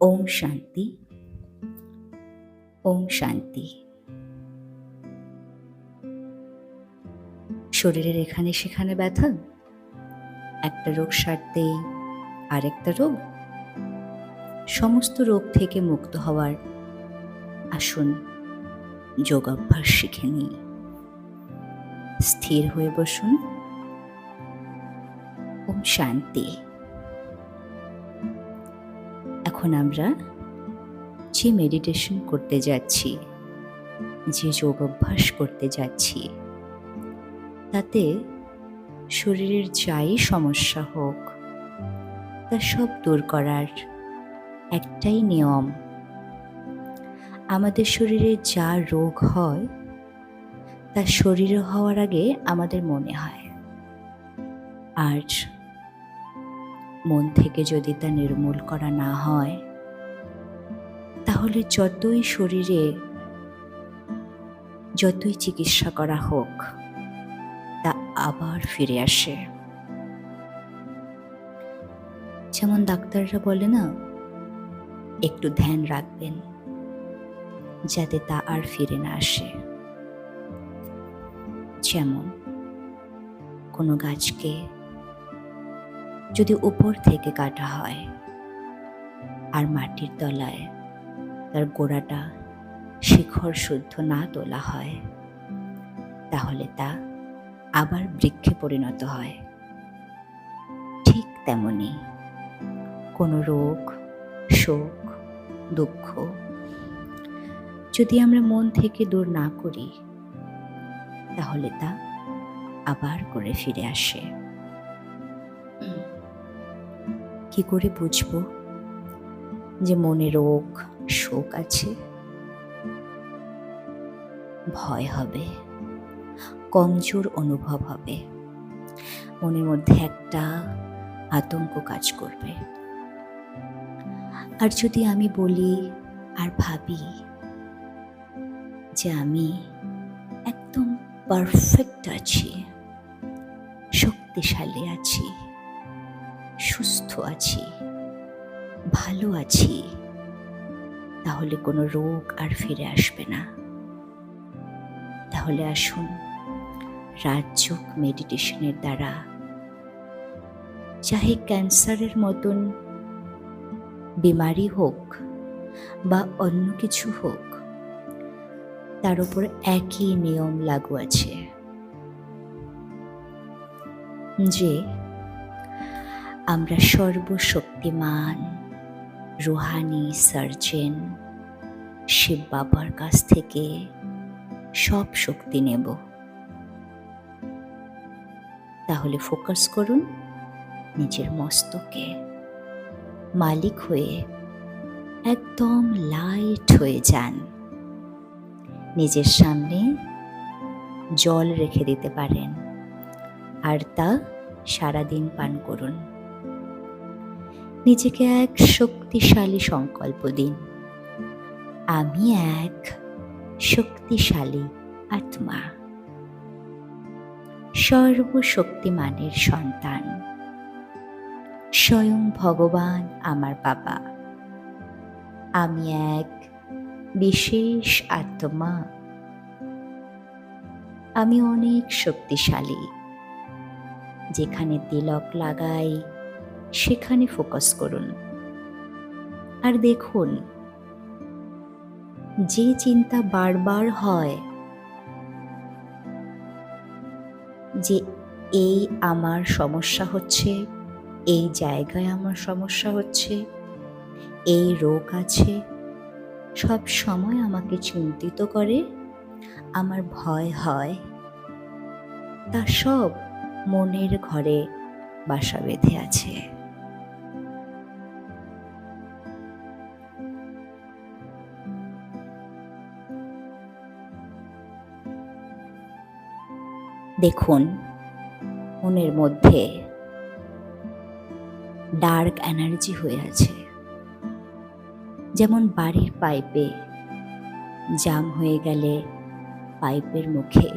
ওম শান্তি। ওম শান্তি। শরীরের এখানে সেখানে ব্যথা, একটা রোগ সারতেই আরেকটা রোগ। সমস্ত রোগ থেকে মুক্ত হওয়ার আসুন, যোগাভ্যাস শিখে নিই। স্থির হয়ে বসুন। ওম শান্তি। এখন আমরা যে মেডিটেশন করতে যাচ্ছি, যে যোগ অভ্যাস করতে যাচ্ছি, তাতে শরীরের যাই সমস্যা হোক, তা সব দূর করার একটাই নিয়ম। আমাদের শরীরে যা রোগ হয়, তা শরীরে হওয়ার আগে আমাদের মনে হয়। আর মন থেকে যদি তা নির্মূল করা না হয়, তাহলে যতই শরীরে, যতই চিকিৎসা করা হোক, তা আবার ফিরে আসে। যেমন ডাক্তাররা বলে না, একটু ধ্যান রাখবেন, যাতে তা আর ফিরে না আসে। যেমন, কোনো গাছকে যদি উপর থেকে কাটা হয় আর মাটির তলায় তার গোড়াটা শিখর শুদ্ধ না তোলা হয়, তাহলে তা আবার বৃক্ষে পরিণত হয়। ঠিক তেমনি কোনো রোগ, শোক, দুঃখ যদি আমরা মন থেকে দূর না করি, তাহলে তা আবার করে ফিরে আসে। কি করে বুঝব? যে মনে রোগ, শোক আছে। ভয় হবে। কমজোর অনুভব হবে। মনের মধ্যে একটা আতঙ্ক কাজ করবে। আর যদি আমি বলি আর ভাবি যে আমি একদম পারফেক্ট আছি, শক্তিশালী আছি সুস্থ আছি, ভালো আছি, তাহলে কোনো রোগ আর ফিরে আসবে না। তাহলে আসুন, রাজযোগ মেডিটেশনের দ্বারা চাহে ক্যান্সারের মতন বিমারি হোক বা অন্য কিছু হোক, তার উপর একই নিয়ম লাগু আছে যে আমরা সর্বশক্তিমান। রুহানি সার্জেন, শিব বাবার কাছ থেকে সব শক্তি নেব। তাহলে ফোকাস করুন নিজের মস্তকে। মালিক হয়ে একদম লাইট হয়ে যান। নিজের সামনে জল রেখে দিতে পারেন। আর তা সারাদিন পান করুন। নিজেকে এক শক্তিশালী সংকল্প দিন। আমি এক শক্তিশালী আত্মা। সর্বশক্তিমানের সন্তান। স্বয়ং ভগবান আমার বাবা। আমি এক বিশেষ আত্মা। আমি অনেক শক্তিশালী। যেখানে তিলক লাগাই সেখানে ফোকাস করুন। আর দেখুন, যে চিন্তা বারবার হয়, যে এই আমার সমস্যা হচ্ছে, এই জায়গায় আমার সমস্যা হচ্ছে, এই রোগ আছে, সব সময় আমাকে চিন্তিত করে, আমার ভয় হয়। তা সব মনের ঘরে বাসা বেঁধে আছে। দেখুন, মনের মধ্যে ডার্ক এনার্জি হয়ে আছে। যেমন বাড়ির পাইপে জাম হয়ে গেলে পাইপের মুখে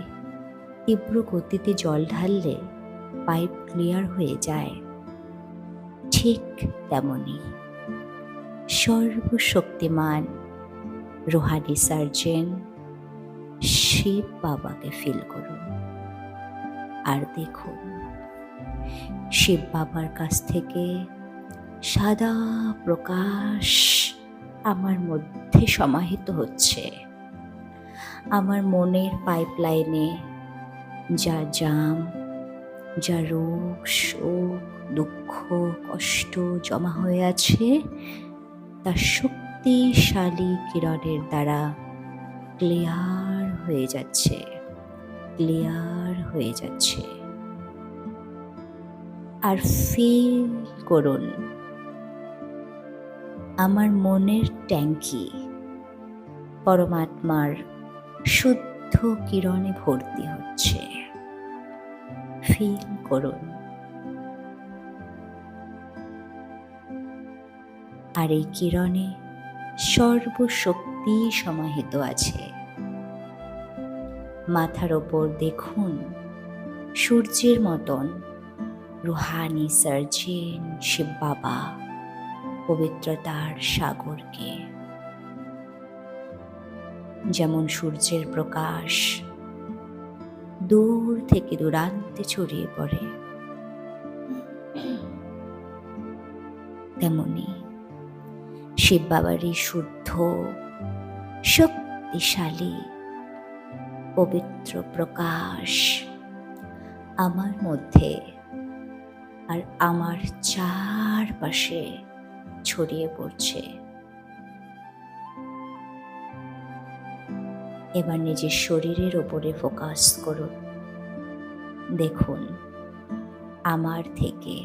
তীব্র গতিতে জল ঢাললে পাইপ ক্লিয়ার হয়ে যায়। ঠিক তেমনই সর্বশক্তিমান রোহানি সার্জেন শিব বাবাকে ফিল করুন। আর দেখুন, শিব বাবার কাছ থেকে সাদা প্রকাশ আমার মধ্যে সমাহিত হচ্ছে। আমার মনের পাইপলাইনে যা জাম যা রোগ শোক দুঃখ, কষ্ট জমা হয়ে আছে তা শক্তিশালী কিরণের দ্বারা ক্লিয়ার হয়ে যাচ্ছে, ক্লিয়ার হয়ে যাচ্ছে। আর ফিল করুন, আমার মনের ট্যাঙ্কি পরমাত্মার শুদ্ধ কিরণে ভর্তি হচ্ছে। ফিল করুন। আর এই কিরণে সর্বশক্তি সমাহিত আছে। মাথার ওপর দেখুন সূর্যের মতন রুহানি সার্জেন শিব বাবা পবিত্রতার সাগরকে। যেমন সূর্যের প্রকাশ দূর থেকে দূরান্তে ছড়িয়ে পড়ে, তেমনি শিব বাবারই শুদ্ধ, শক্তিশালী পবিত্র প্রকাশ আমার মধ্যে আর আমার চারপাশে ছড়িয়ে পড়ছে। এবার নিজের শরীরের ওপরে ফোকাস করুন দেখুন, আমার থেকে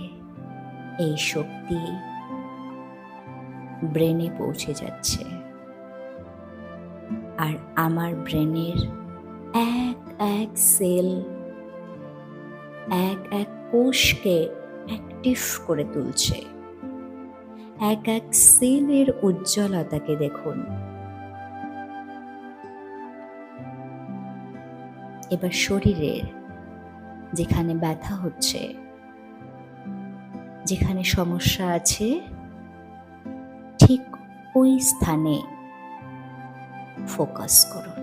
এই শক্তি ব্রেনে পৌঁছে যাচ্ছে। আর আমার ব্রেনের এক এক সেল, এক এক কোষকে অ্যাক্টিভ করে তুলছে। এক এক সেলের উজ্জ্বলতাকে দেখুন। এবার শরীরের যেখানে ব্যথা হচ্ছে, যেখানে সমস্যা আছে, ঠিক ওই স্থানে ফোকাস করুন।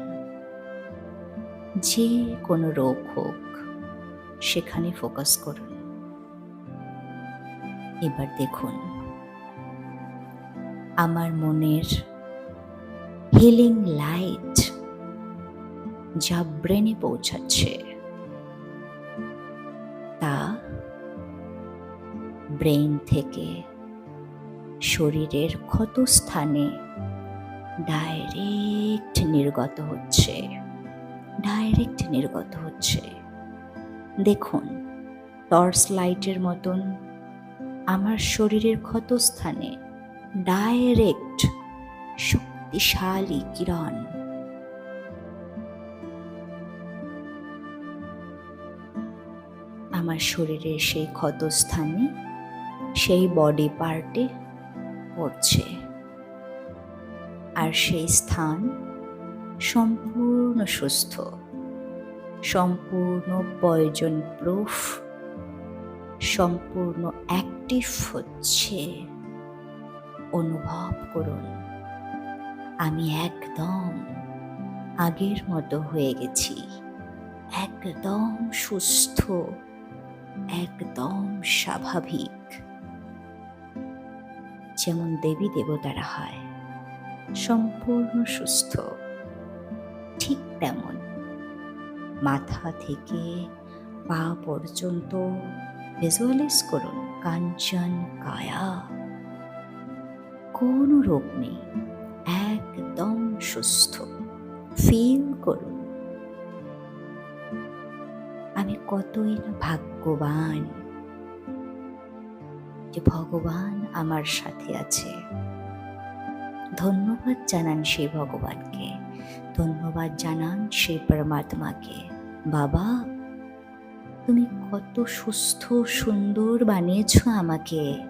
যে কোনো রোগ হোক, সেখানে ফোকাস করুন। এবার দেখুন, আমার মনের হিলিং লাইট যা ব্রেনে পৌঁছাচ্ছে, তা ব্রেন থেকে শরীরের ক্ষত স্থানে ডাইরেক্ট নির্গত হচ্ছে। ডাইরেক্ট নির্গত হচ্ছে। দেখুন, টর্চ লাইটের মতন আমার শরীরের ক্ষত স্থানে ডাইরেক্ট শক্তিশালী কিরণ। আমার শরীরের সেই ক্ষতস্থানে সেই বডি পার্টে পড়ছে। আর সেই স্থান সম্পূর্ণ সুস্থ, সম্পূর্ণ পয়জন প্রুফ, সম্পূর্ণ অ্যাক্টিভ হচ্ছে। অনুভব করুন, আমি একদম আগের মতো হয়ে গেছি, একদম সুস্থ, একদম স্বাভাবিক। যেমন দেবী দেবতারা হয়, সম্পূর্ণ সুস্থ। ঠিক তেমন। মাথা থেকে পা পর্যন্ত ভিজুয়ালাইজ করুন কাঞ্চন কায়া। কোনো রোগ নেই, একদম সুস্থ। ফিল করুন। আমি কতই না ভাগ্যবান যে ভগবান আমার সাথে আছে। ধন্যবাদ জানান সেই ভগবানকে। ধন্যবাদ জানান সেই পরমাত্মাকে। বাবা, তুমি কত সুস্থ, সুন্দর বানিয়েছ আমাকে।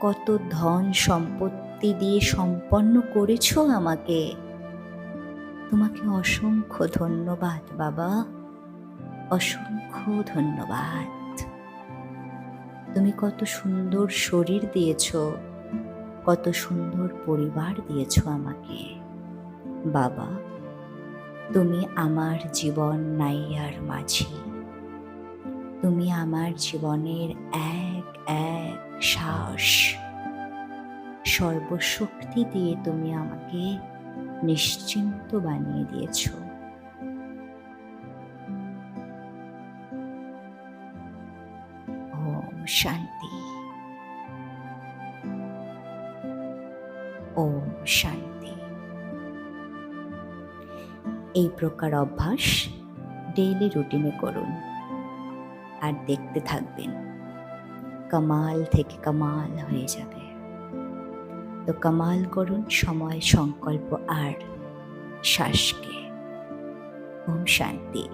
কত ধন সম্পত্তি দিয়ে সম্পন্ন করেছ আমাকে। তোমাকে অসংখ্য ধন্যবাদ বাবা, অসংখ্য ধন্যবাদ। তুমি কত সুন্দর শরীর দিয়েছ, কত সুন্দর পরিবার দিয়েছ আমাকে। বাবা, তুমি আমার জীবন নাইয়ার মাঝি। তুমি আমার জীবনের এক এক শ্বাস। সর্বশক্তি দিয়ে তুমি আমাকে নিশ্চিন্ত বানিয়ে দিয়েছ। এই প্রকার অভ্যাস ডেইলি রুটিনে করুন। আর দেখতে থাকবেন। কামাল থেকে কামাল হয়ে যাবে। তো কামাল করুন সময়, সংকল্প আর শ্বাসকে। ওম শান্তি।